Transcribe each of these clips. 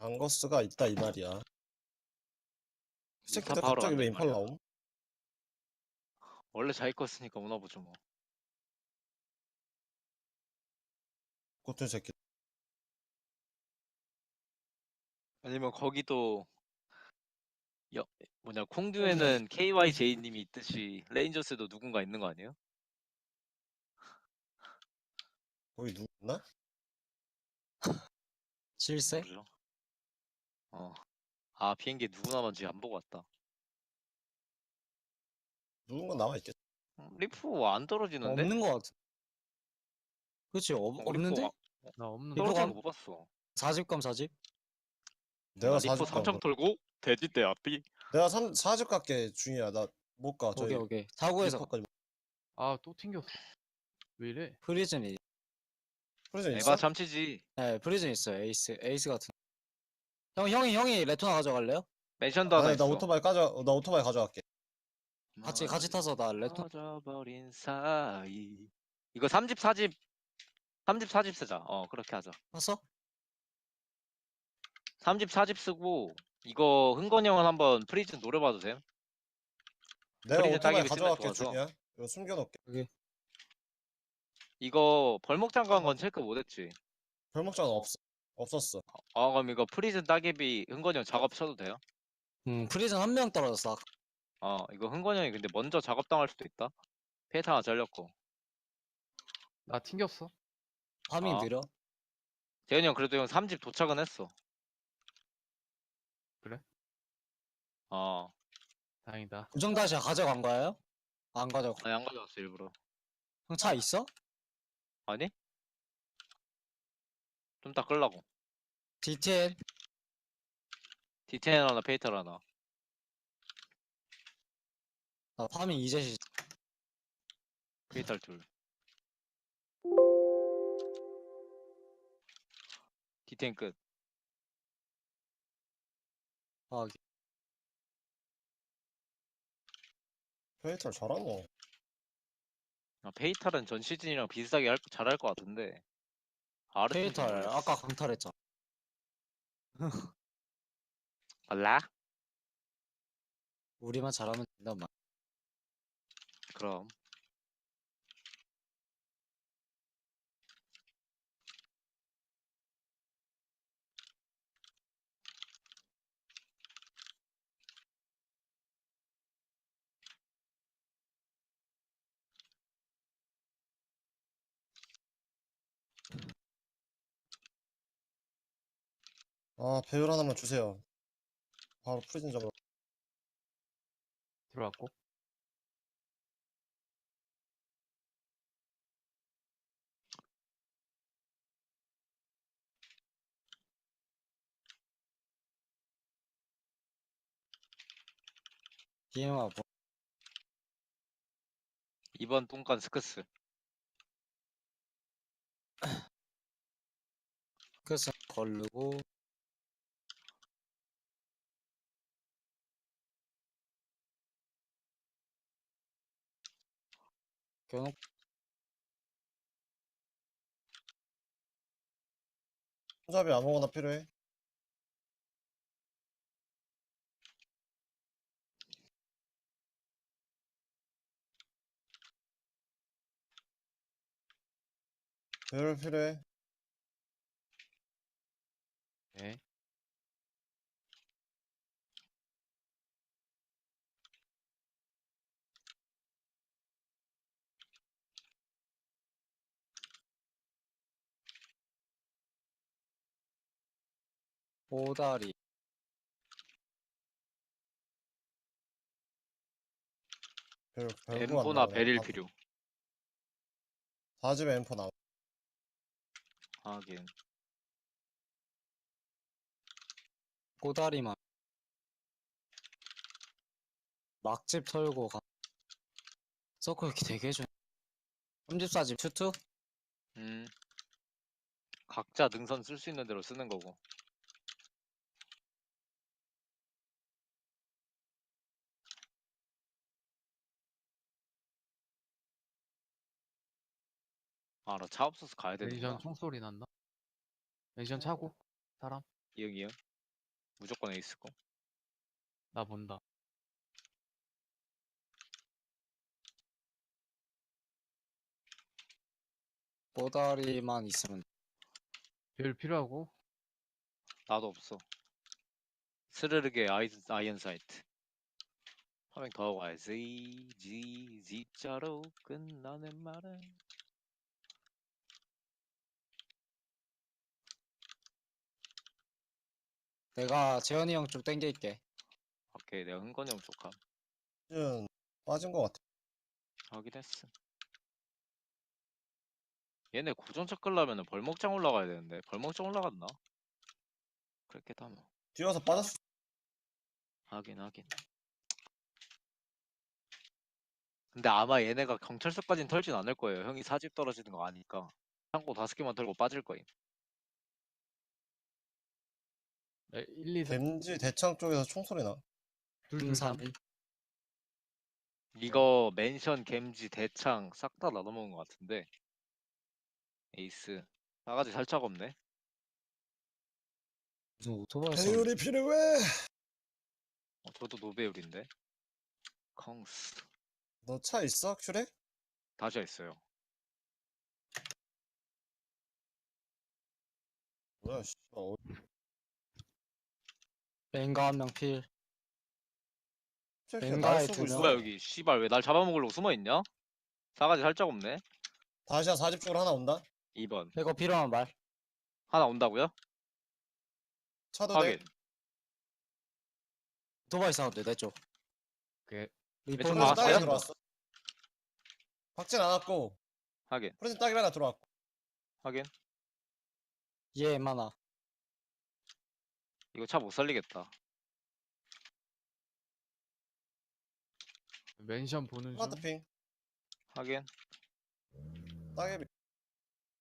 앙거스가 있다 이 말이야. 이 새끼들 바로 갑자기 왜 말이야. 나옴? 원래 자기 거 쓰니까 오나 보죠 뭐. 고튼 새끼. 아니면 거기도 여, 뭐냐 콩듀에는 KYJ님이 있듯이 레인저스도 누군가 있는 거 아니에요? 거기 누구 있나? 7세? 모르죠. 어. 아 비행기 누구 남았는지 안 보고 왔다. 누군가 남아 있겠. 음, 리프 안 떨어지는데? 없는 거 같아. 그치, 없, 어, 리프 없는데? 아- 나 없는 리포가- 떨어지는 거 못 봤어. 4집감 4집? 내가 아, 리프 사집 3점 가. 털고 돼지 때 앞이. 내가 삼 사집 갈게 중이야. 나 못 가. 저희 오케이, 오케이. 사고에서 리퍼까지. 아또 튕겼어 왜 이래 프리즌이, 프리즌 있어? 에바 참치지. 네, 프리즌 있어요. 에이스, 에이스 같은. 형, 형이, 형이 레토나 가져갈래요? 멘션도 하나 아니, 나 있어. 오토바이 가져. 나 오토바이 가져갈게. 같이, 같이 타서 나 레토, 터져버린 사이. 이거 3집 4집 3집 4집 쓰자. 어 그렇게 하자. 탔어? 3집 4집 쓰고 이거 흥건이 형은 한번 프리즌 노려봐도 돼? 내가 프리즌 오토바이 따기비 가져갈게 쓰면 좋아서. 중이야. 이거 숨겨놓을게. 이거 벌목 장관 건 체크 못했지. 별목장은 없어. 없었어. 아 그럼 이거 프리즌 따기비 흥건이 형 작업 쳐도 돼요? 음, 프리즌 한 명 떨어졌어. 어 이거 흥건이 형이 근데 먼저 작업 당할 수도 있다. 페이트 하나 잘렸고. 나 튕겼어 파밍 아. 느려? 재현이 형 그래도 형 3집 도착은 했어. 그래? 어 다행이다 고정 다시 가져간 거예요? 안 가져가. 아니 안 가져왔어 일부러. 형 차 있어? 아니? 좀딱 끌라고. DTL? 디테일 하나 페이터 하나. 나 파밍 이제 시, 페이탈 둘. 디테일 끝. 아, 페이탈 잘하노. 아, 페이탈은 전 시즌이랑 비슷하게 할, 잘할 것 같은데. 아르 페이탈, 아까 강탈했잖아. 몰라? 우리만 잘하면 된단 말. 그럼. 아 배율 하나만 주세요. 바로 프리즌 잡으러. 들어왔고 DM아, 뭐, 2번 뚱간 스크스. 그래서 걸르고, 겨우 손잡이 아무거나 필요해? 배율 필요해? 네 보다리. 배율 별거 안 엠포나. 베릴 다- 필요. 다 집에 엠포 나와. 하긴. 꼬다리만. 막집 털고 가. 서클 이렇게 되게 해줘. 3집사집 투투? 음. 각자 능선 쓸 수 있는 대로 쓰는 거고. 아, 나 차 없어서 가야 되는구나. 매니션 총소리 났나 매니션 차고 사람 이응 이응. 무조건 에이스 거. 나 본다. 보다리만 있으면 별 필요하고. 나도 없어. 스르르게 아이, 아이언 사이트. 파밍 더 와야지. 지, 지자로 끝나는 말은. 내가 재현이 형 쪽 땡길게. 오케이, 내가 흥건이 형 쪽함. 는 빠진 것 같아. 확인했어. 얘네 고정차 끌려면은 벌목장 올라가야 되는데 벌목장 올라갔나? 그렇게 하면 뛰어서 빠졌어. 하긴 하긴. 근데 아마 얘네가 경찰서까지는 털진 않을 거예요. 형이 사집 떨어지는 거 아니까. 창고 다섯 개만 털고 빠질 거임. 네, 1, 2, 3, 댐지 대창 쪽에서 총소리 나. 둘, 둘, 3. 3 이거 맨션, 겜지, 대창 싹 다 나눠 먹은 것 같은데. 에이스. 나가지 살짝 없네. 무슨 오토바이 소 배율이 필요해. 어, 저도 노배율인데. 컹스. 너 차 있어? 큐렉? 다시 했어요. 뭐야, 씨. 어, 뱅가 한 명 필. 날 쏘고 두 있어? 명. 뭐야 여기 씨발 왜 날 잡아먹으려고 숨어있냐? 싸가지 살짝 없네. 다시야 4집 쪽으로 하나 온다. 2번. 이거 필요한 말. 하나 온다고요? 차도 확인. 돼. 오토바이 사운드 내 쪽. 오케이. 리폰 프렌즈 나왔어요? 딱이 들어왔어. 박진 않았고 확인. 프렌즈 딱이 하나 들어왔고. 확인. 얘 많아. 이거 차 못 살리겠다. 맨션 보는 중. 스마트핑 확인. 딱이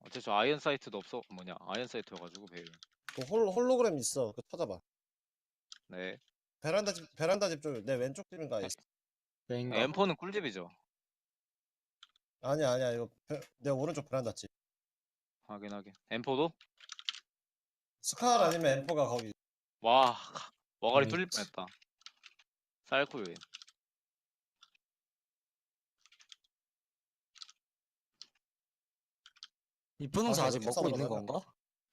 어째 저 아이언 사이트도 없어. 뭐냐? 아이언 사이트여가지고 배율. 그 홀, 홀로그램 있어. 그 찾아봐. 네. 베란다 집 베란다 집 쪽 내 왼쪽 집인가 있어. 뱅가. M4는 꿀집이죠. 아니야 아니야 이거 베, 내 오른쪽 베란다 집. 확인 확인. M4도? 스칼 아니면 M4가 거기. 와. 와가리 아이, 뚫릴 참. 뻔했다. 쌀쿠요인. 이쁜 옷 아, 아직 저 먹고 있는 캡사이드 건가?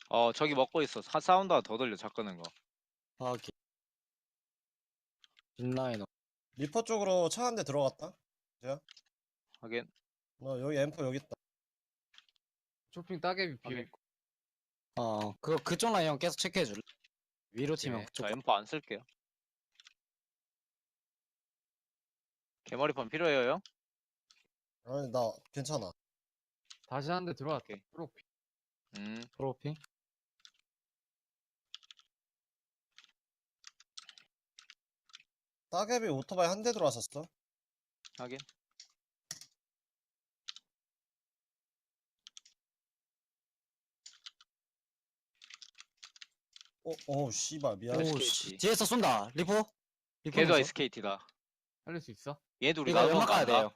어 저기 먹고 있어. 사, 사운드 하나 더 들려. 자 끄는 거. 아, 기... 인라이너. 리퍼 쪽으로 차 한 대 들어갔다. 확인. 너 여기 M4 여기 있다. 쇼핑 따개비 비어. 있고. 어, 그거 그쪽 라인 형 계속 체크해 줄래? 위로 튀면 네, 그쪽. 저 M4 안 쓸게요. 개머리판 필요해요 형? 아니 나 괜찮아. 다시 한대 들어왔다. 오케이. 프로필. 음. 프로핑. 따개비 오토바이 한 대 들어왔었어. 확인. 어, 어, 씨발 미안. 오, SKT. 씨. 뒤에서 쏜다. 리포. 리포. 걔도 먼저. SKT다. 살릴 수 있어? 얘도 우리 이거 연막 가야 돼요.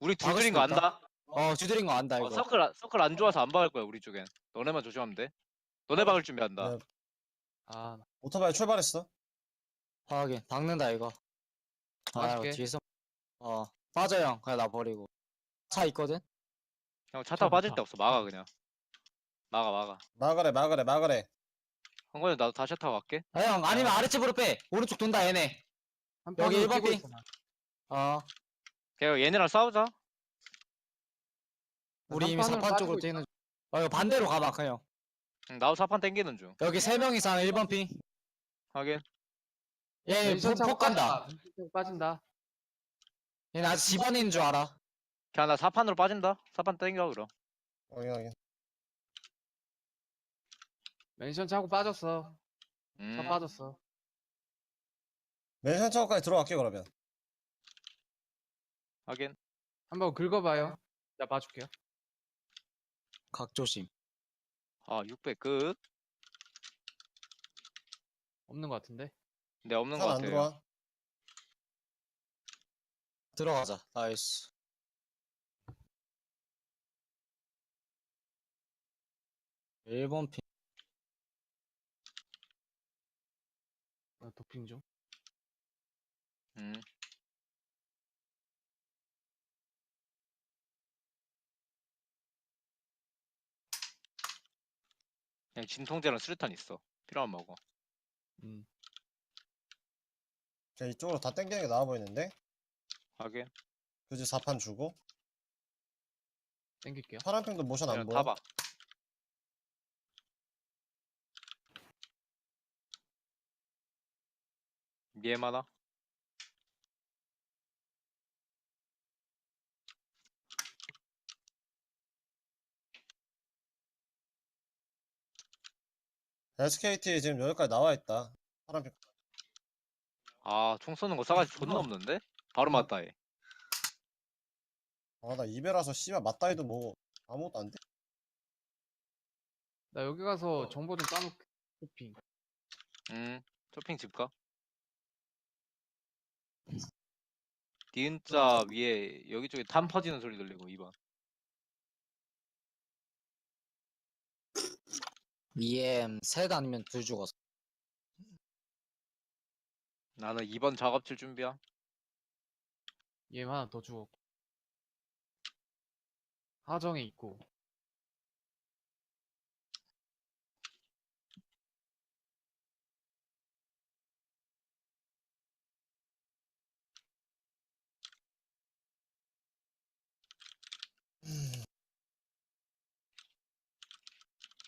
우리 막을 둘들인 거 수도 있다. 안다? 어, 주드린 거 안다 어, 이거. 서클, 안- 서클 안 좋아서 안 박을 거야 우리 쪽엔 너네만 조심하면 돼 너네 박을 준비한다 네. 아, 오토바이 출발했어. 하긴 박는다 이거. 아. 이거 뒤에서. 어, 빠져 형. 그냥 나 버리고. 차 있거든. 형차 타고 빠질. 데 없어 막아 그냥 막아 막아 막으래 막으래 막으래. 형건이 나도 다시 타고 갈게 아, 형 아니면 아래쪽으로 빼. 오른쪽 돈다 얘네. 한 여기 판으로 일번 뛰고 핑. 있어, 나. 어, 걔 얘네랑 싸우자 우리 한 이미 판으로 사판 쪽으로 빠지고 뛰는. 중. 어, 이거 반대로 가봐 그냥. 응, 나도 사판 땡기는 중 여기 세 명이서 하는 1번 핑. 하긴 얘 맨션 폭, 차고 폭 간다. 빠진다. 얘네 아직 집안인 줄 알아. 그냥 나 사판으로 빠진다 사판 땡겨 그럼 확인 확인. 맨션 차고 빠졌어. 음. 차 빠졌어. 맨션 차고까지 들어갈게 그러면. 하긴 한번 긁어봐요. 나 봐줄게요. 각 조심. 아 600 끝? 없는 것 같은데. 근데 없는 거 차안 같아요 들어와. 들어가자. 나이스. 일본 핑. 나 도핑 좀. 음. 그냥 진통제랑 수류탄 있어. 필요하면 먹어. 음. 그냥 이쪽으로 다 땡기는 게 나아 보이는데? 하게. 굳이 4판 주고 땡길게요. 파란핑도 모션 안 그냥 보여? 타봐. 하나? SKT 지금 여기까지 나와 있다. 파란핑. 아, 총 쏘는 거 싸가지 존나 없는데? 바로 맞다 얘. 아, 나 입에라서 씨발 맞다이도 뭐 아무것도 안 돼. 나 여기 가서 정보 좀 따놓게. 도핑. 음, 쇼핑 집 가. 니은자 위에 여기저기 탄 퍼지는 소리 들리고 2번. EM 셋 아니면 둘 죽었어. 나는 2번 작업실 준비야. 얘 하나 더 죽었고. 하정에 있고.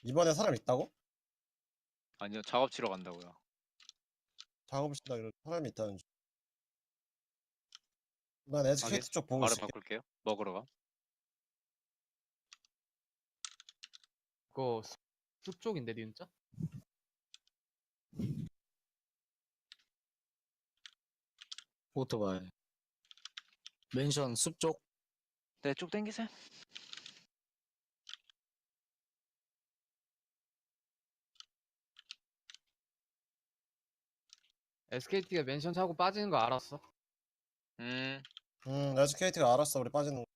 이번에 사람 있다고? 아니요, 작업 치러 간다고요. 작업실다 이런 사람이 있다는 줄. 난 SKT 알겠- 쪽 보고 말을 있을게. 바꿀게요. 먹으러 가. 그거 숲- 숲 쪽인데 니은자? 오토바이. 맨션 숲 쪽. 네, 쭉 당기세요. SKT가 멘션 차고 빠지는 거 알았어. 음, 음, SKT가 알았어. 우리 빠지는 거.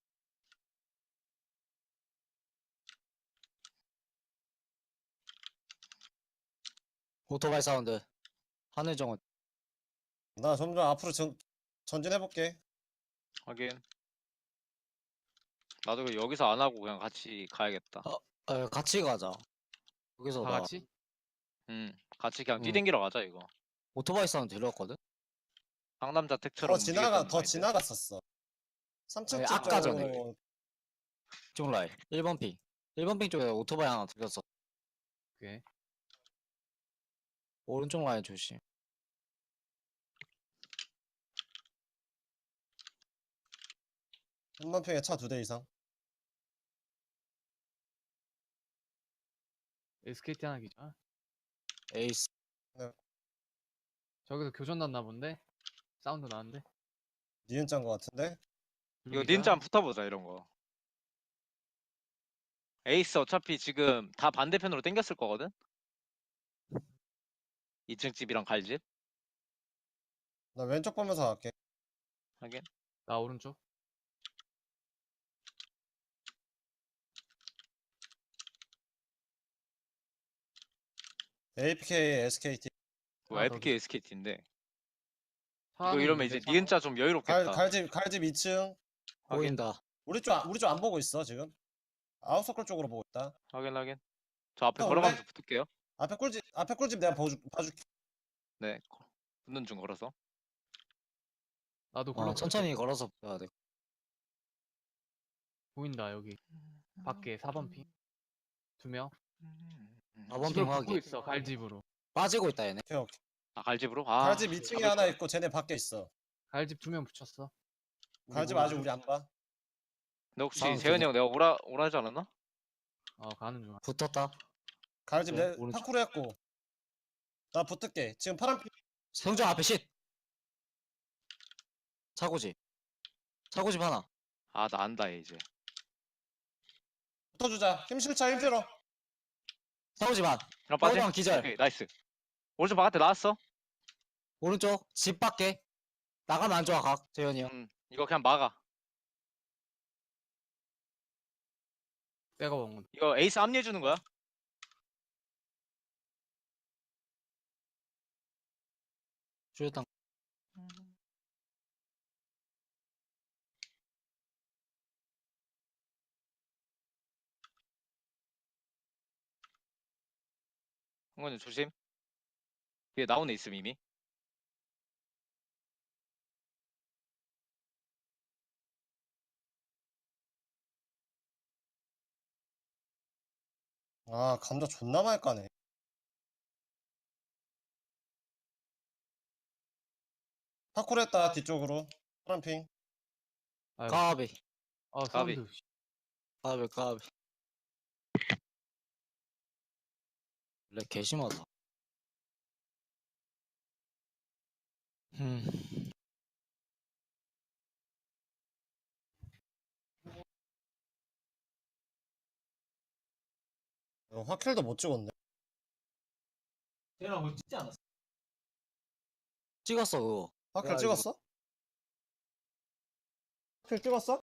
오토바이 사운드. 하늘정원. 나 점점 앞으로 전, 전진해 볼게. 하긴. 나도 그 여기서 안 하고 그냥 같이 가야겠다. 어. 아, 같이 가자. 여기서 다 나 같이? 음, 같이 그냥 응. 뛰댕기러 가자 이거. 오토바이 사운드 데려왔거든. 상남자 택처럼 더 지나가 더 마인드. 지나갔었어. 3층 아니, 집 아까 전에. 쪽으로 쪽 라인. 1번 핑. 1번 핑 쪽에 오토바이 하나 들렸어. 오케이. 오른쪽 라인 조심. 한번평에 차 두 대 이상. SKT 하나 기자. 에이스. 저기서 교전 났나 본데? 사운드 나는데? 니은자인 것 같은데? 이거 닌자 한번 붙어보자 이런 거. 에이스 어차피 지금 다 반대편으로 당겼을 거거든. 2층 집이랑 갈집. 나 왼쪽 보면서 갈게. 하긴. 나 오른쪽. APK, SKT. 뭐더 FK SKT인데. 이거 이러면 이제 차- 니은자 좀 갈, 여유롭겠다. 갈집, 갈집 2층. 하긴. 보인다. 우리 쪽, 안- 우리 쪽 안 보고 있어, 지금. 아웃서클 쪽으로 보고 있다. 확인 확인. 저 앞에 형, 걸어가면서 붙을게요. 앞에 꿀집, 앞에 꿀집 내가 봐주, 봐줄게. 네. 거- 붙는 중 걸어서. 나도 어, 글로 천천히 걸어서 가야 돼. 보인다 여기. 밖에 4번 핑. 두 명. 4번 집을 핑 확인. 있어 갈집으로. 빠지고 있다 얘네. 오케이, 오케이. 아 갈집으로? 아. 갈집 2층에 가볼 하나 거야. 있고, 쟤네 밖에 있어. 갈집 두 명 붙였어. 갈집? 아직 우리 안 봐. 근데 혹시 다음 재현이. 형 내가 오라 오라지 않았나? 어 가는 중. 붙었다. 갈집 네, 내 오른쪽. 파쿠르 했고. 나 붙을게. 지금 파란 피, 세웅장 앞에 쉿. 차고집. 차고집 하나. 아 나 안다 얘 이제. 붙어주자. 힘 실차 힘들어. 차고집 안. 그럼 빠지. 빨강 기절. 오케이 나이스. 오른쪽 바깥에 나왔어. 오른쪽 집 밖에. 나가면 안 좋아 각. 재현이 형. 음 이거 그냥 막아. 빼가 먹는. 이거 에이스 합류해 주는 거야? 쇼 탄 형님 조심. 뒤에 나온 애 있음 이미. 아 감자 존나 많이 까네 파쿠르 했다 뒤쪽으로 파란핑 아이고. 까비 아. 씨. 까비 까비 렉 개심하다 음 이거 화킬도 못 찍었네 쟤랑 뭐 찍지 않았어? 찍었어 그거 화킬 야, 찍었어? 화킬 찍었어?